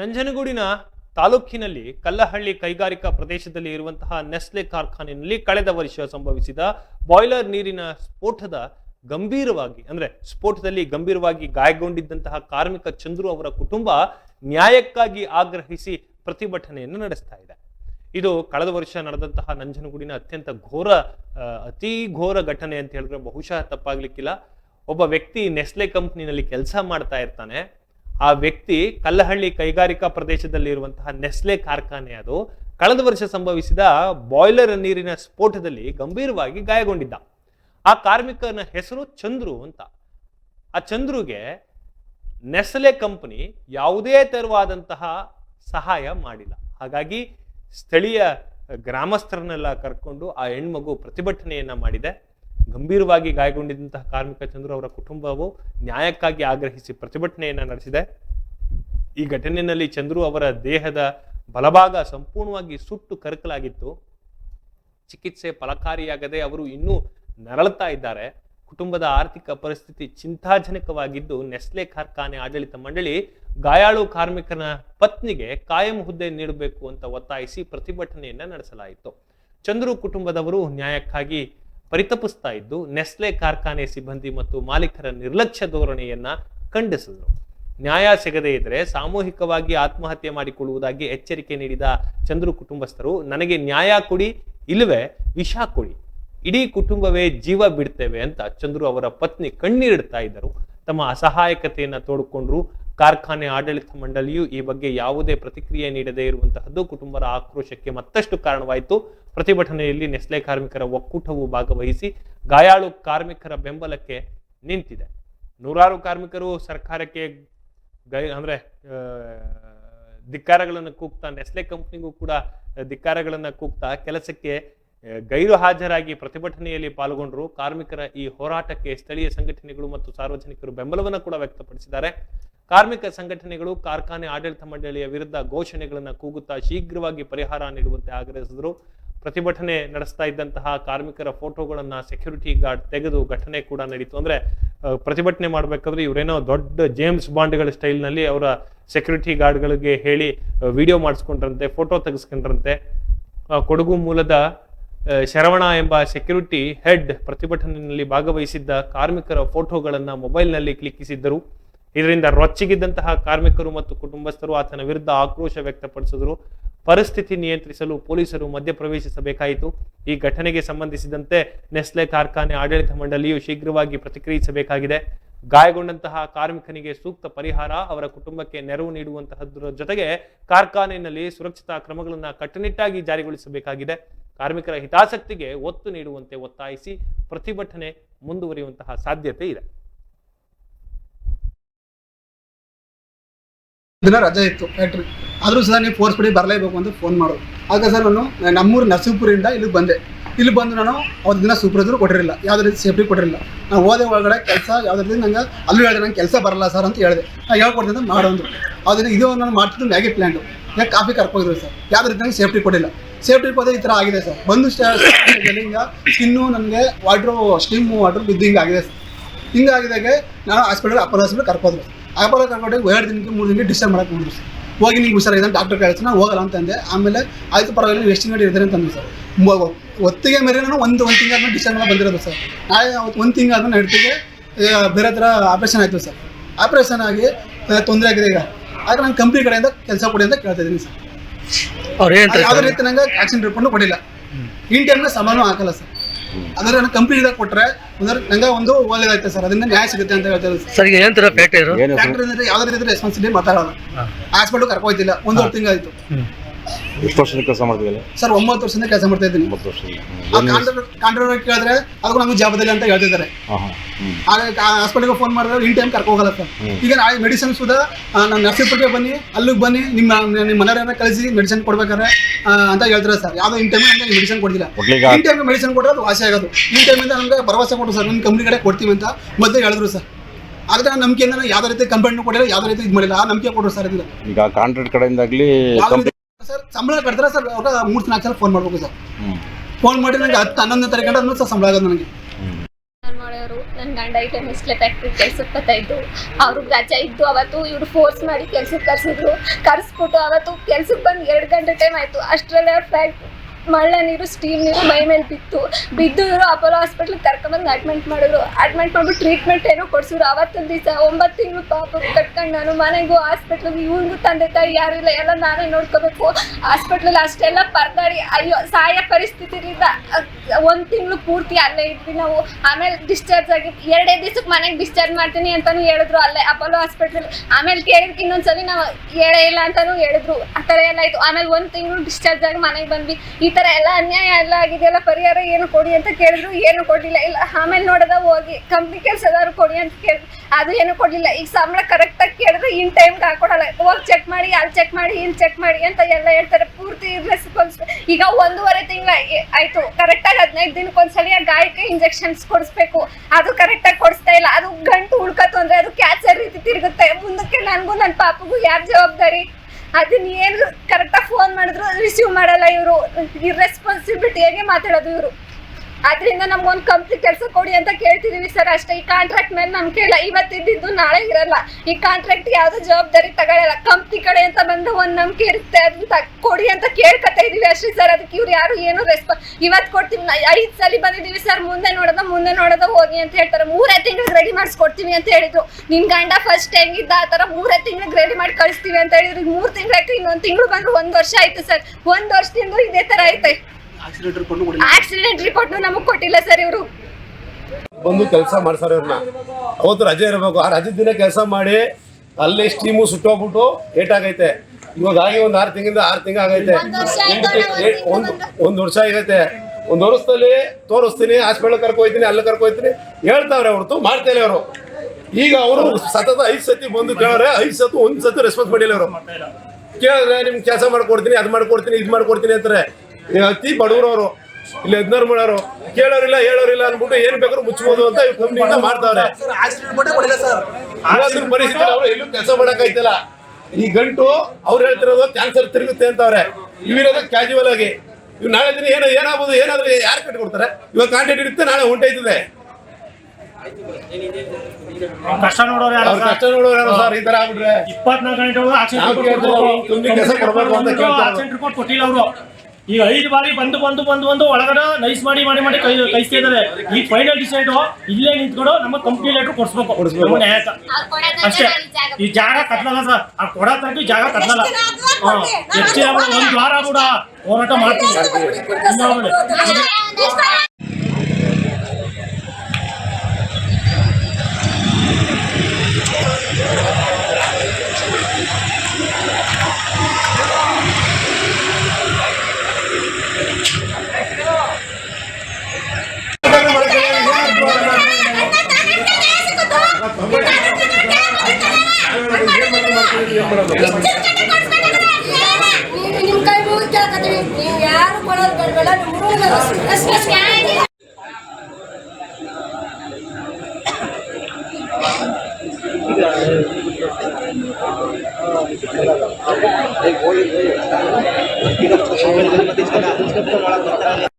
ನಂಜನಗೂಡಿನ ತಾಲೂಕಿನಲ್ಲಿ ಕಲ್ಲಹಳ್ಳಿ ಕೈಗಾರಿಕಾ ಪ್ರದೇಶದಲ್ಲಿ ಇರುವಂತಹ ನೆಸ್ಲೆ ಕಾರ್ಖಾನೆಯಲ್ಲಿ ಕಳೆದ ವರ್ಷ ಸಂಭವಿಸಿದ ಬಾಯ್ಲರ್ ನೀರಿನ ಸ್ಫೋಟದ ಗಂಭೀರವಾಗಿ, ಅಂದ್ರೆ ಸ್ಫೋಟದಲ್ಲಿ ಗಂಭೀರವಾಗಿ ಗಾಯಗೊಂಡಿದ್ದಂತಹ ಕಾರ್ಮಿಕ ಚಂದ್ರು ಅವರ ಕುಟುಂಬ ನ್ಯಾಯಕ್ಕಾಗಿ ಆಗ್ರಹಿಸಿ ಪ್ರತಿಭಟನೆಯನ್ನು ನಡೆಸ್ತಾ ಇದೆ. ಇದು ಕಳೆದ ವರ್ಷ ನಡೆದಂತಹ ನಂಜನಗೂಡಿನ ಅತ್ಯಂತ ಘೋರ ಅತಿ ಘೋರ ಘಟನೆ ಅಂತ ಹೇಳಿದ್ರೆ ಬಹುಶಃ ತಪ್ಪಾಗ್ಲಿಕ್ಕಿಲ್ಲ. ಒಬ್ಬ ವ್ಯಕ್ತಿ ನೆಸ್ಲೆ ಕಂಪ್ನಿನಲ್ಲಿ ಕೆಲಸ ಮಾಡ್ತಾ ಇರ್ತಾನೆ. ಆ ವ್ಯಕ್ತಿ ಕಲ್ಲಹಳ್ಳಿ ಕೈಗಾರಿಕಾ ಪ್ರದೇಶದಲ್ಲಿ ಇರುವಂತಹ ನೆಸ್ಲೆ ಕಾರ್ಖಾನೆ ಅದು. ಕಳೆದ ವರ್ಷ ಸಂಭವಿಸಿದ ಬಾಯ್ಲರ್ ನೀರಿನ ಸ್ಫೋಟದಲ್ಲಿ ಗಂಭೀರವಾಗಿ ಗಾಯಗೊಂಡಿದ್ದ. ಆ ಕಾರ್ಮಿಕನ ಹೆಸರು ಚಂದ್ರು ಅಂತ. ಆ ಚಂದ್ರುಗೆ ನೆಸ್ಲೆ ಕಂಪನಿ ಯಾವುದೇ ತರವಾದಂತಹ ಸಹಾಯ ಮಾಡಿಲ್ಲ. ಹಾಗಾಗಿ ಸ್ಥಳೀಯ ಗ್ರಾಮಸ್ಥರನ್ನೆಲ್ಲ ಕರ್ಕೊಂಡು ಆ ಹೆಣ್ಮಗು ಪ್ರತಿಭಟನೆಯನ್ನ ಮಾಡಿದೆ. ಗಂಭೀರವಾಗಿ ಗಾಯಗೊಂಡಿದ್ದಂತಹ ಕಾರ್ಮಿಕ ಚಂದ್ರು ಅವರ ಕುಟುಂಬವು ನ್ಯಾಯಕ್ಕಾಗಿ ಆಗ್ರಹಿಸಿ ಪ್ರತಿಭಟನೆಯನ್ನು ನಡೆಸಿದೆ. ಈ ಘಟನೆಯಲ್ಲಿ ಚಂದ್ರು ಅವರ ದೇಹದ ಬಲಭಾಗ ಸಂಪೂರ್ಣವಾಗಿ ಸುಟ್ಟು ಕರಕಲಾಗಿತ್ತು. ಚಿಕಿತ್ಸೆ ಫಲಕಾರಿಯಾಗದೆ ಅವರು ಇನ್ನೂ ನರಳುತ್ತಾ ಇದ್ದಾರೆ. ಕುಟುಂಬದ ಆರ್ಥಿಕ ಪರಿಸ್ಥಿತಿ ಚಿಂತಾಜನಕವಾಗಿದ್ದು ನೆಸ್ಲೆ ಕಾರ್ಖಾನೆ ಆಡಳಿತ ಮಂಡಳಿ ಗಾಯಾಳು ಕಾರ್ಮಿಕನ ಪತ್ನಿಗೆ ಕಾಯಂ ಹುದ್ದೆ ನೀಡಬೇಕು ಅಂತ ಒತ್ತಾಯಿಸಿ ಪ್ರತಿಭಟನೆಯನ್ನ ನಡೆಸಲಾಯಿತು. ಚಂದ್ರು ಕುಟುಂಬದವರು ನ್ಯಾಯಕ್ಕಾಗಿ ಪರಿತಪಿಸ್ತಾ ಇದ್ದು ನೆಸ್ಲೆ ಕಾರ್ಖಾನೆ ಸಿಬ್ಬಂದಿ ಮತ್ತು ಮಾಲೀಕರ ನಿರ್ಲಕ್ಷ್ಯ ಧೋರಣೆಯನ್ನ ಖಂಡಿಸಿದರು. ನ್ಯಾಯ ಸಿಗದೇ ಇದ್ರೆ ಸಾಮೂಹಿಕವಾಗಿ ಆತ್ಮಹತ್ಯೆ ಮಾಡಿಕೊಳ್ಳುವುದಾಗಿ ಎಚ್ಚರಿಕೆ ನೀಡಿದ ಚಂದ್ರು ಕುಟುಂಬಸ್ಥರು, ನನಗೆ ನ್ಯಾಯ ಕೊಡಿ, ಇಲ್ಲವೇ ವಿಷ ಕೊಡಿ. ಇಡೀ ಕುಟುಂಬವೇ ಜೀವ ಬಿಡ್ತೇವೆ ಅಂತ ಚಂದ್ರು ಅವರ ಪತ್ನಿ ಕಣ್ಣೀರಿಡ್ತಾ ಇದ್ದರು. ತಮ್ಮ ಅಸಹಾಯಕತೆಯನ್ನು ತೋಡಿಕೊಂಡ್ರು. ಕಾರ್ಖಾನೆ ಆಡಳಿತ ಮಂಡಳಿಯು ಈ ಬಗ್ಗೆ ಯಾವುದೇ ಪ್ರತಿಕ್ರಿಯೆ ನೀಡದೇ ಇರುವಂತಹದ್ದು ಕುಟುಂಬರ ಆಕ್ರೋಶಕ್ಕೆ ಮತ್ತಷ್ಟು ಕಾರಣವಾಯಿತು. ಪ್ರತಿಭಟನೆಯಲ್ಲಿ ನೆಸ್ಲೆ ಕಾರ್ಮಿಕರ ಒಕ್ಕೂಟವು ಭಾಗವಹಿಸಿ ಗಾಯಾಳು ಕಾರ್ಮಿಕರ ಬೆಂಬಲಕ್ಕೆ ನಿಂತಿದೆ. ನೂರಾರು ಕಾರ್ಮಿಕರು ಸರ್ಕಾರಕ್ಕೆ ಗೈ ಅಂದ್ರೆ ಧಿಕ್ಕಾರಗಳನ್ನು ಕೂಗ್ತಾ, ನೆಸ್ಲೆ ಕಂಪ್ನಿಗೂ ಕೂಡ ಧಿಕ್ಕಾರಗಳನ್ನು ಕೂಗ್ತಾ ಕೆಲಸಕ್ಕೆ ಗೈರು ಹಾಜರಾಗಿ ಪ್ರತಿಭಟನೆಯಲ್ಲಿ ಪಾಲ್ಗೊಂಡರು. ಕಾರ್ಮಿಕರ ಈ ಹೋರಾಟಕ್ಕೆ ಸ್ಥಳೀಯ ಸಂಘಟನೆಗಳು ಮತ್ತು ಸಾರ್ವಜನಿಕರು ಬೆಂಬಲವನ್ನು ಕೂಡ ವ್ಯಕ್ತಪಡಿಸಿದ್ದಾರೆ. ಕಾರ್ಮಿಕ ಸಂಘಟನೆಗಳು, ಕಾರ್ಖಾನೆ ಆಡಳಿತ ಮಂಡಳಿಯ ವಿರುದ್ಧ ಘೋಷಣೆಗಳನ್ನು ಕೂಗುತ್ತಾ ಶೀಘ್ರವಾಗಿ ಪರಿಹಾರ ನೀಡುವಂತೆ ಆಗ್ರಹಿಸಿದರು. ಪ್ರತಿಭಟನೆ ನಡೆಸ್ತಾ ಇದ್ದಂತಹ ಕಾರ್ಮಿಕರ ಫೋಟೋಗಳನ್ನು ಸೆಕ್ಯೂರಿಟಿ ಗಾರ್ಡ್ ತೆಗೆದು ಘಟನೆ ಕೂಡ ನಡೀತು. ಅಂದ್ರೆ ಪ್ರತಿಭಟನೆ ಮಾಡ್ಬೇಕಾದ್ರೆ ಇವರೇನೋ ದೊಡ್ಡ ಜೇಮ್ಸ್ ಬಾಂಡ್ಗಳ ಸ್ಟೈಲ್ನಲ್ಲಿ ಅವರ ಸೆಕ್ಯೂರಿಟಿ ಗಾರ್ಡ್ಗಳಿಗೆ ಹೇಳಿ ವಿಡಿಯೋ ಮಾಡಿಸ್ಕೊಂಡ್ರಂತೆ ಫೋಟೋ ತೆಗೆಸ್ಕೊಂಡ್ರಂತೆ. ಕೊಡಗು ಮೂಲದ ಶರವಣ ಎಂಬ ಸೆಕ್ಯೂರಿಟಿ ಹೆಡ್ ಪ್ರತಿಭಟನೆಯಲ್ಲಿ ಭಾಗವಹಿಸಿದ್ದ ಕಾರ್ಮಿಕರ ಫೋಟೋಗಳನ್ನು ಮೊಬೈಲ್ನಲ್ಲಿ ಕ್ಲಿಕ್ಕಿಸಿದ್ದರು. ಇದರಿಂದ ರೊಚ್ಚಿಗಿದ್ದಂತಹ ಕಾರ್ಮಿಕರು ಮತ್ತು ಕುಟುಂಬಸ್ಥರು ಆತನ ವಿರುದ್ಧ ಆಕ್ರೋಶ ವ್ಯಕ್ತಪಡಿಸಿದರು. ಪರಿಸ್ಥಿತಿ ನಿಯಂತ್ರಿಸಲು ಪೊಲೀಸರು ಮಧ್ಯಪ್ರವೇಶಿಸಬೇಕಾಯಿತು ಈ ಘಟನೆಗೆ ಸಂಬಂಧಿಸಿದಂತೆ ನೆಸ್ಲೆ ಕಾರ್ಖಾನೆ ಆಡಳಿತ ಮಂಡಳಿಯು ಶೀಘ್ರವಾಗಿ ಪ್ರತಿಕ್ರಿಯಿಸಬೇಕಾಗಿದೆ. ಗಾಯಗೊಂಡಂತಹ ಕಾರ್ಮಿಕನಿಗೆ ಸೂಕ್ತ ಪರಿಹಾರ, ಅವರ ಕುಟುಂಬಕ್ಕೆ ನೆರವು ನೀಡುವಂತಹದ್ರ ಜೊತೆಗೆ ಕಾರ್ಖಾನೆಯಲ್ಲಿ ಸುರಕ್ಷತಾ ಕ್ರಮಗಳನ್ನು ಕಟ್ಟುನಿಟ್ಟಾಗಿ ಜಾರಿಗೊಳಿಸಬೇಕಾಗಿದೆ. ಕಾರ್ಮಿಕರ ಹಿತಾಸಕ್ತಿಗೆ ಒತ್ತು ನೀಡುವಂತೆ ಒತ್ತಾಯಿಸಿ ಪ್ರತಿಭಟನೆ ಮುಂದುವರಿಯುವಂತಹ ಸಾಧ್ಯತೆ ಇದೆ. ದಿನ ರಜೆ ಇತ್ತು ಫ್ಯಾಕ್ಟ್ರಿ ಆದರೂ ಸಹ ನೀವು ಫೋರ್ಸ್ ಪಡಿ ಬರಲೇಬೇಕು ಅಂತ ಫೋನ್ ಮಾಡೋದು. ಆಗ ಸರ್ ನಾನು, ನಮ್ಮೂರು ನರಸೀಪುರಿಂದ ಇಲ್ಲಿಗೆ ಬಂದೆ. ಇಲ್ಲಿ ಬಂದು ನಾನು ಅವ್ರ ದಿನ ಸೂಪರ್ವೈಸರ್ ಕೊಟ್ಟಿರಲಿಲ್ಲ. ಯಾವುದೇ ರೀತಿ ಸೇಫ್ಟಿ ಕೊಟ್ಟಿರಲಿಲ್ಲ. ನಾನು ಹೋದೆ ಒಳಗಡೆ ಕೆಲಸ, ಯಾವುದೇ ರೀತಿ ನಂಗೆ ಅಲ್ಲೂ ಹೇಳಿದೆ, ನಂಗೆ ಕೆಲಸ ಬರಲ್ಲ ಸರ್ ಅಂತ ಹೇಳಿದೆ. ನಾನು ಹೇಳ್ಕೊಡ್ತೀನಿ ಮಾಡೋದು ಅದನ್ನು ಇದು ನಾನು ಮಾಡ್ತಿದ್ದು ಮ್ಯಾಗಿ ಪ್ಲ್ಯಾಂಟು ಯಾಕೆ ಕಾಫಿ ಕರ್ಕೋಗಿದ್ರು ಸರ್? ಯಾವುದೇ ರೀತಿ ನಂಗೆ ಸೇಫ್ಟಿ ಕೊಟ್ಟಿಲ್ಲ. ಸೇಫ್ಟಿ ಪದೇ ಈ ಥರ ಆಗಿದೆ ಸರ್. ಬಂದು ಸ್ಟೇಲಿಂಗ ಸ್ಕಿನ್ನು ನನಗೆ ವಾಟ್ರು ಸ್ಟೀಮ್ ವಾಟ್ರು ಬಿದ್ದು ಹಿಂಗೆ ಆಗಿದೆ ಸರ್. ಹಿಂಗಾಗಿದಾಗೆ ನಾನು ಹಾಸ್ಪಿಟಲ್ ಅಪ್ಪರ್ ಹಾಸ್ಪಿಟಲ್ ಕರ್ಕೋದ್ರು. ಅಪ್ಪರ್ ಕರ್ಕೊಂಡು ಎರಡು ದಿನಕ್ಕೆ ಮೂರು ದಿನಕ್ಕೆ ಡಿಸ್ಚಾರ್ಜ್ ಮಾಡಕ್ಕೆ ಹೋಗಿ ಸರ್. ಹೋಗಿ ನಿಂಗೆ ಹುಷಾರಿದೆ ಡಾಕ್ಟರ್ ಕಳಿಸಿ ನಾನು ಹೋಗಲ್ಲ ಅಂತಂದೆ ಆಮೇಲೆ ಆಯ್ತು ಪರವಾಗಿಲ್ಲ ನೀವು ಎಷ್ಟು ತಿಂಗಳು ಇರ್ತಾರೆ ಅಂತಂದು ಸರ್. ಒತ್ತಿಗೆ ಮೇಲೆ ನಾನು ಒಂದು ಒಂದು ತಿಂಗಳಾದ್ಮೇಲೆ ಡಿಸ್ಚಾರ್ಜ್ ಮಾಡಿ ಬಂದಿರೋದು ಸರ್. ನಾಳೆ ಅವತ್ತು ಒಂದು ತಿಂಗಳಾದ್ಮೇಲೆ ನಡ್ತಿಗೆ ಬೇರೆ ಥರ ಆಪ್ರೇಷನ್ ಆಯಿತು ಸರ್. ಆಪ್ರೇಷನ್ ಆಗಿ ತೊಂದರೆ ಆಗಿದೆ ಈಗ. ಆಗ ನಾನು ಕಂಪ್ನಿ ಕಡೆಯಿಂದ ಕೆಲಸ ಕೊಡಿ ಅಂತ ಕೇಳ್ತಾ ಇದ್ದೀನಿ ಸರ್. ಯಾವುದೇ ರೀತಿ ನಂಗೆ ಆಕ್ಷನ್ ರಿಪೋರ್ಟ್ ಕೊಡಿಲ್ಲ ಇನ್ ಟೈಮ್ನ ಸಮಾನು ಹಾಕಲ್ಲ ಸರ್. ಅದರ ನಾನು ಇದಾಗ ಕೊಟ್ರೆ ಅಂದ್ರೆ ನಂಗೆ ಒಂದು ಒಳ್ಳೇದಾಯ್ತು ಸರ್. ಅದರಿಂದ ನ್ಯಾಯ ಸಿಗುತ್ತೆ ಅಂತ ಹೇಳ್ತಾರೆ ಸರ್ ಈಗ ಏನಂತಾರೆ ಫ್ಯಾಕ್ಟ್ರಿ ಡಾಕ್ಟರ್ ಅಂದ್ರೆ ಯಾವುದೇ ರೀತಿ ರೆಸ್ಪಾನ್ಸಿಬಿಲಿಟಿ ಮಾತಾಡೋದು. ಹಾಸ್ಪಿಟಲ್ ಕರ್ಕೊಯ್ತಿಲ್ಲ ಒಂದೂವರೆ ತಿಂಗಳಾಯ್ತು. ಎಷ್ಟು ವರ್ಷದ ಕೆಲಸ ಮಾಡ್ತಿದ್ದಿಲ್ಲ ಸರ್ ಒಂಬತ್ತು ವರ್ಷದಿಂದ ಕೆಲಸ ಮಾಡ್ತಾ ಇದ್ದೀನಿ. ಒಂಬತ್ತು ವರ್ಷದಿಂದ. ಆ ಕಾಂಟ್ರಾಕ್ಟರ್ ಕೇಳಿದ್ರೆ ಅದಕ್ಕೂ ನಮ್ಗೆ ಜವಾಬ್ದಾರಿ ಅಂತ ಹೇಳ್ತಿದ್ದಾರೆ. ಆಗ ಹಾಸ್ಪಿಟಲ್ಗೆ ಫೋನ್ ಮಾಡಿದ್ರೆ ಇನ್ ಟೈಮ್ ಕರ್ಕೊ ಹೋಗಲ್ಲ ಸರ್. ಈಗ ನಾಳೆ ಮೆಡಿಸಿನ್ ಸುದ ನಾನು ನರ್ಸಿಪುರ್ಗೆ ಬನ್ನಿ ಅಲ್ಲಿಗೆ ಬನ್ನಿ ನಿಮ್ಮ ನಿಮ್ಮ ಮನೆಯವರನ್ನ ಕಳಿಸಿ ಮೆಡಿಸಿನ್ ಕೊಡ್ಬೇಕಾದ್ರೆ ಅಂತ ಹೇಳ್ತಾರೆ ಸರ್. ಯಾವುದೋ ಇನ್ ಟೈಮ್ ನಮಗೆ ಮೆಡಿಸಿನ್ ಕೊಡ್ತಿಲ್ಲ ಇನ್ ಟೈಮ್ ಮೆಡಿಸಿನ್ ಕೊಟ್ಟರೆ ಅದು ವಾಸಿ ಆಗೋದು. ಇನ್ ಟೈಮಿಂದ ನಮ್ಗೆ ಭರವಸೆ ಕೊಟ್ಟು ಸರ್. ನಿಮ್ಮ ಕಂಪ್ನಿ ಕಡೆ ಕೊಡ್ತೀವಿ ಅಂತ ಮೊದಲೇ ಹೇಳಿದ್ರು ಸರ್. ಆದ್ರೆ ನಾನು ನಂಬಿಕೆಯಿಂದ ಯಾವುದೇ ರೀತಿ ಕಂಪ್ಲೇಂಟ್ ಕೊಟ್ಟಿಲ್ಲ ಯಾವುದೇ ರೀತಿ ಇದು ಮಾಡಿಲ್ಲ. ಆ ನಂಬಿಕೆ ಕೊಟ್ಟರು ಸರ್ ಈಗ ಕಾಂಟ್ರಾಕ್ಟ್ ಕಡೆಯಿಂದಾಗ್ಲಿ ಸರ್ ಸಂಬಳ ಕಟ್ಟಿದ್ರೆ ಸರ್ ಅವ್ರಿಗೆ ಮೂರು ನಾಲ್ಕು ಸಲ ಫೋನ್ ಮಾಡ್ಬೇಕು ಸರ್. ಫೋನ್ ಮಾಡಿ ನನಗೆ ಹತ್ತು ಹನ್ನೊಂದನೇ ತಾರೀಕು ಗಂಟೆ ಸರ್ ಸಂಬಳ ಆಗೋದು ನನಗೆ. ನಾನು ಮಾಡೋರು ನನ್ನ ಗಂಡ ಇಲ್ಲೇ ಮಿಸ್ಲೆ ಫ್ಯಾಕ್ಟ್ರಿ ಕೆಲ್ಸಕ್ಕೆ ಬರ್ತಾ ಇದ್ದು ಅವ್ರಿಗೆ ರಜೆ ಇದ್ದು ಅವತ್ತು ಇವ್ರು ಫೋರ್ಸ್ ಮಾಡಿ ಕೆಲ್ಸಕ್ಕೆ ಕರ್ಸಿದ್ರು. ಕರ್ಸ್ಬಿಟ್ಟು ಅವತ್ತು ಕೆಲ್ಸಕ್ಕೆ ಬಂದು ಎರಡು ಗಂಟೆ ಟೈಮ್ ಆಯಿತು. ಅಷ್ಟರಲ್ಲಿ ಅವ್ರ ಫ್ಯಾಕ್ಟ್ರಿ ಮಳ್ಳ ನೀರು ಸ್ಟೀಮ್ ನೀರು, ಮೈ ಮೇಲೆ ಬಿತ್ತು. ಬಿದ್ದು ಇವರು ಅಪೋಲೋ ಹಾಸ್ಪಿಟ್ಲಿಗೆ ಕರ್ಕೊಂಬಂದು ಅಡ್ಮಿಟ್ ಮಾಡಿದ್ರು. ಅಡ್ಮಿಟ್ ಮಾಡ್ಬಿಟ್ಟು ಟ್ರೀಟ್ಮೆಂಟ್ ಏನೋ ಕೊಡ್ಸಿದ್ರು. ಅವತ್ತೊಂದು ದಿವಸ ಒಂಬತ್ತು ತಿಂಗಳು ಪಾಪ ಕಟ್ಕೊಂಡು ನಾನು ಮನೆಗೂ ಹಾಸ್ಪಿಟ್ಲಿಗೆ ಇವ್ರಿಗೂ ತಂದೆ ತಾಯಿ ಯಾರು ಇಲ್ಲ. ಎಲ್ಲ ನಾನೇ ನೋಡ್ಕೋಬೇಕು. ಹಾಸ್ಪಿಟ್ಲಲ್ಲಿ ಅಷ್ಟೆಲ್ಲ ಪರದಾಡಿ, ಅಯ್ಯೋ, ಸಾಯ ಪರಿಸ್ಥಿತಿಯಿಂದ ಒಂದು ತಿಂಗಳು ಪೂರ್ತಿ ಅಲ್ಲೇ ಇದ್ವಿ ನಾವು. ಆಮೇಲೆ ಡಿಸ್ಚಾರ್ಜ್ ಆಗಿ ಎರಡೇ ದಿವಸಕ್ಕೆ ಮನೆಗೆ ಡಿಸ್ಚಾರ್ಜ್ ಮಾಡ್ತೀನಿ ಅಂತಾನು ಹೇಳಿದ್ರು ಅಲ್ಲೇ ಅಪೋಲೋ ಹಾಸ್ಪಿಟ್ಲಲ್ಲಿ ಆಮೇಲೆ ಕೇಳಿದ್ಕೆ ಇನ್ನೊಂದ್ಸಲಿ ನಾವು ಹೇಳೇ ಇಲ್ಲ ಅಂತಾನು ಹೇಳಿದ್ರು. ಆ ಥರ ಎಲ್ಲ ಆಯಿತು. ಆಮೇಲೆ ಒಂದು ತಿಂಗಳು ಡಿಸ್ಚಾರ್ಜ್ ಆಗಿ ಮನೆಗೆ ಬಂದ್ವಿ. ಈ ಥರ ಎಲ್ಲ ಅನ್ಯಾಯ ಎಲ್ಲ ಆಗಿದೆಯಲ್ಲ, ಪರಿಹಾರ ಏನು ಕೊಡಿ ಅಂತ ಕೇಳಿದ್ರು, ಏನು ಕೊಡಲಿಲ್ಲ. ಇಲ್ಲ, ಆಮೇಲೆ ನೋಡದ ಹೋಗಿ ಕಂಪ್ನಿ ಕೆಲಸದವ್ರು ಕೊಡಿ ಅಂತ ಕೇಳಿದ್ರು ಅದು ಏನು ಕೊಡಲಿಲ್ಲ. ಈಗ ಸಂಬಳ ಕರೆಕ್ಟಾಗಿ ಕೇಳಿದ್ರು ಇನ್ ಟೈಮ್ಗೆ ಹಾಕೊಡಲ್ಲ. ಹೋಗಿ ಚೆಕ್ ಮಾಡಿ, ಅಲ್ಲಿ ಚೆಕ್ ಮಾಡಿ, ಇಲ್ಲಿ ಚೆಕ್ ಮಾಡಿ ಅಂತ ಎಲ್ಲ ಹೇಳ್ತಾರೆ. ಪೂರ್ತಿ ರೆಸ್ಪಾನ್ಸ್ ಈಗ ಒಂದೂವರೆ ತಿಂಗಳ ಆಯ್ತು. ಕರೆಕ್ಟಾಗಿ ಹದಿನೈದು ದಿನಕ್ಕೆ ಆ ಗಾಯಕ್ಕೆ ಇಂಜೆಕ್ಷನ್ಸ್ ಕೊಡಿಸ್ಬೇಕು. ಅದು ಕರೆಕ್ಟಾಗಿ ಕೊಡಿಸ್ತಾ ಇಲ್ಲ. ಅದು ಗಂಟು ಉಳ್ಕತ್ತು ಅಂದ್ರೆ ಅದು ಕ್ಯಾನ್ಸರ್ ರೀತಿ ತಿರುಗುತ್ತೆ. ಮುಂದಕ್ಕೆ ನನಗೂ ನನ್ನ ಪಾಪಗೂ ಯಾರು ಜವಾಬ್ದಾರಿ? ಅದನ್ನ ಏನು ಕರೆಕ್ಟಾಗಿ ಫೋನ್ ಮಾಡಿದ್ರು ರಿಸೀವ್ ಮಾಡಲ್ಲ ಇವರು. ಇರ್ರೆಸ್ಪಾನ್ಸಿಬಿಲಿಟಿಯಾಗೆ ಮಾತಾಡೋದು ಇವರು. ಅದರಿಂದ ನಮ್ಗೊಂದು ಕಂಪ್ನಿ ಕೆಲಸ ಕೊಡಿ ಅಂತ ಕೇಳ್ತಿದೀವಿ ಸರ್ ಅಷ್ಟೇ. ಈ ಕಾಂಟ್ರಾಕ್ಟ್ ಮೇಲೆ ನಮ್ಗೆ ಕೇಳ ಇವತ್ತಿದ್ದು ನಾಳೆ ಇರಲ್ಲ. ಈ ಕಾಂಟ್ರಾಕ್ಟ್ ಯಾವ್ದು ಜವಾಬ್ದಾರಿ ತಗೊಳ್ಳಲ್ಲ ಕಂಪ್ನಿ ಕಡೆ ಅಂತ ಬಂದ ಒಂದ್ ನಂಬಿಕೆ ಇರುತ್ತೆ. ಅದನ್ನ ಕೊಡಿ ಅಂತ ಕೇಳ್ಕೊತಾ ಇದೀವಿ ಅಷ್ಟೇ ಸರ್. ಅದಕ್ಕೆ ಇವ್ರು ಯಾರು ಏನು ರೆಸ್ಪಾನ್ಸ್ ಇವತ್ತು ಕೊಡ್ತೀವಿ. ಐದ್ ಸಲ ಬಂದಿದೀವಿ ಸರ್. ಮುಂದೆ ನೋಡೋದ ಮುಂದೆ ನೋಡೋದ ಹೋಗಿ ಅಂತ ಹೇಳ್ತಾರೆ. ಮೂರೇ ತಿಂಗಳಿಗೆ ರೆಡಿ ಮಾಡಿಸ್ಕೊಡ್ತೀವಿ ಅಂತ ಹೇಳಿದ್ರು. ನಿನ್ ಗಂಡ ಫಸ್ಟ್ ಹೆಂಗಿದ್ದ ಆ ತರ ಮೂರೇ ತಿಂಗಳಿಗೆ ರೆಡಿ ಮಾಡಿ ಕಳಿಸ್ತೀವಿ ಅಂತ ಹೇಳಿದ್ರು. ಮೂರು ಮೂರ್ ತಿಂಗಳಾಯ್ತು, ಇನ್ನೊಂದ್ ತಿಂಗಳು ಬಂದ್ರು ಒಂದ್ ವರ್ಷ ಆಯ್ತು ಸರ್. ಒಂದ್ ವರ್ಷದಿಂದ ಇದೇ ತರ ಐತೆ. ಆಕ್ಸಿಡೆಂಟ್ ರಿಪೋರ್ಟ್ ಕೊಡಿ ಆಕ್ಸಿಡೆಂಟ್ ರಿಪೋರ್ಟ್ ನಮಗ್ ಕೊಟ್ಟಿಲ್ಲ ಸರ್ ಇವರು. ಬಂದು ಕೆಲಸ ಮಾಡ್ತಾರೆ ಇವ್ರನ್ನ ಅವತ್ತು ರಜೆ ಇರಬೇಕು. ಆ ರಜೆ ದಿನ ಕೆಲಸ ಮಾಡಿ ಅಲ್ಲೇ ಸ್ಟೀಮು ಸುಟ್ಟೋಗ್ಬಿಟ್ಟು ಏಟಾಗೈತೆ ಇವಾಗ ಆಗಿ ಒಂದು ಆರು ತಿಂಗಳಿಂದ ಆರು ತಿಂಗಳು ಆಗೈತೆ. ಒಂದು ಒಂದು ವರ್ಷ ಆಗೈತೆ. ಒಂದು ವರ್ಷದಲ್ಲಿ ತೋರಿಸ್ತೀನಿ ಹಾಸ್ಪಿಟಲ್ ಕರ್ಕೊಯ್ತೀನಿ ಹೋಗ್ತೀನಿ ಅಲ್ಲಿ ಕರ್ಕೊಯ್ತೀನಿ ಹೋಗ್ತೀನಿ ಹೇಳ್ತಾವ್ರೆ ಹೊರತು ಮಾಡ್ತೇನೆ ಅವರು ಈಗ ಅವರು ಸತತ ಐದು ಸತಿ ಬಂದು ಕೇಳೋರೆ ಐದು ಸತಿ ಒಂದು ಸತಿ ರೆಸ್ಪಾನ್ಸ್ ಮಾಡಿಲ್ಲ ಅವರು ಕೇಳಿದ್ರೆ ನಿಮ್ಗೆ ಕೆಲಸ ಮಾಡ್ಕೊಡ್ತೀನಿ ಅದು ಮಾಡ್ಕೊಡ್ತೀನಿ ಇದು ಮಾಡ್ಕೊಡ್ತೀನಿ ಅಂತಾರೆ. ಅತಿ ಬಡವರು ಅವರು ಇಲ್ಲಿ ಹದಿನಾರು ಮಾಡೋರು ಕೇಳೋರಿಲ್ಲ ಹೇಳೋರಿಲ್ಲ ಅಂದ್ಬಿಟ್ಟು ಏನ್ ಬೇಕಾದ್ರೂ ಮುಚ್ಚಬಹುದು ಅಂತ ಈ ಕಂಪ್ನಿಯಿಂದ ಮಾಡ್ತಾವ್ರೆ ಆಕ್ಸಿಡೆಂಟ್ ರಿಪೋರ್ಟೇ ಸರ್ ಇವತ್ತಿನ ಪರಿಸ್ಥಿತಿ ಅವರು ಎಲ್ಲೂ ಕೆಲಸ ಮಾಡಕ್ಕಾಯ್ತಲ್ಲ. ಈ ಗಂಟು ಅವ್ರು ಹೇಳ್ತಿರೋದು ಕ್ಯಾನ್ಸರ್ ತಿರುಗುತ್ತೆ ಅಂತವ್ರೆ. ಇವಿರೋದು ಕ್ಯಾಜುವಲ್ ಆಗಿ. ಇವ್ ನಾಳೆ ದಿನ ಏನೋ ಏನಾಗ್ಬೋದು ಯಾರ್ ಯಾರು ಕಟ್ಕೊಡ್ತಾರೆ ಇವಾಗ ಕಾಂಟ್ಯಾಕ್ಟ್ ಇರುತ್ತೆ ನಾಳೆ ಹೊಂಟೈತದೆ ಕಷ್ಟ ನೋಡೋರು ಯಾರು ಅವ್ರ ಕಷ್ಟ ನೋಡೋರು ಸರ್? ಈ ತರ ಆಗ್ಬಿಟ್ರೆ. ಇಪ್ಪತ್ನಾಲ್ಕು ಗಂಟೆ ನಾವು ಕೇಳ್ತೀವಿ, ಅವ್ರು ತುಂಬಿ ಕೆಲಸ ಕೊಡ್ಬೇಕು ಅಂತ ಕೇಳ್ತಾರೆ. ಆಕ್ಸಿಡೆಂಟ್ ರಿಪೋರ್ಟ್ ಕೊಟ್ಟಿಲ್ಲ ಅವರು. ಈಗ ಐದು ಬಾರಿ ಬಂದು ಬಂದು ಬಂದು ಬಂದು ಒಳಗಡೆ ನೈಸ್ ಮಾಡಿ ಮಾಡಿ ಮಾಡಿ ಕೈ ಕೈಸ್ತಾ ಇದಾರೆ ಈ ಫೈನಲ್ ಡಿಸೈಡ್ ಇಲ್ಲೇ ನಿಂತ್ಕೊಂಡು ನಮ್ಮ ಕಂಪ್ನಿ ಲೆಟರ್ ಕೊಡಿಸ್ಬೇಕು. ಕೊಡಿಸ್ಬೇಕು. ನಮ್ಮ ನ್ಯಾಯಕ. ಅಷ್ಟೇ. ಈ ಜಾಗ ಕಟ್ಲಲ್ಲ ಸರ್. ಆ ಕೊಡ ತನಕ ಜಾಗ ಕಟ್ಲಲ್ಲ. ಹಾ. ಹೆಚ್ಚಿನ ಒಂದು ವಾರ ಕೂಡ ಹೋರಾಟ ಮಾಡ್ತೀವಿ एक बोल बोल कितना छोटा बड़ा बता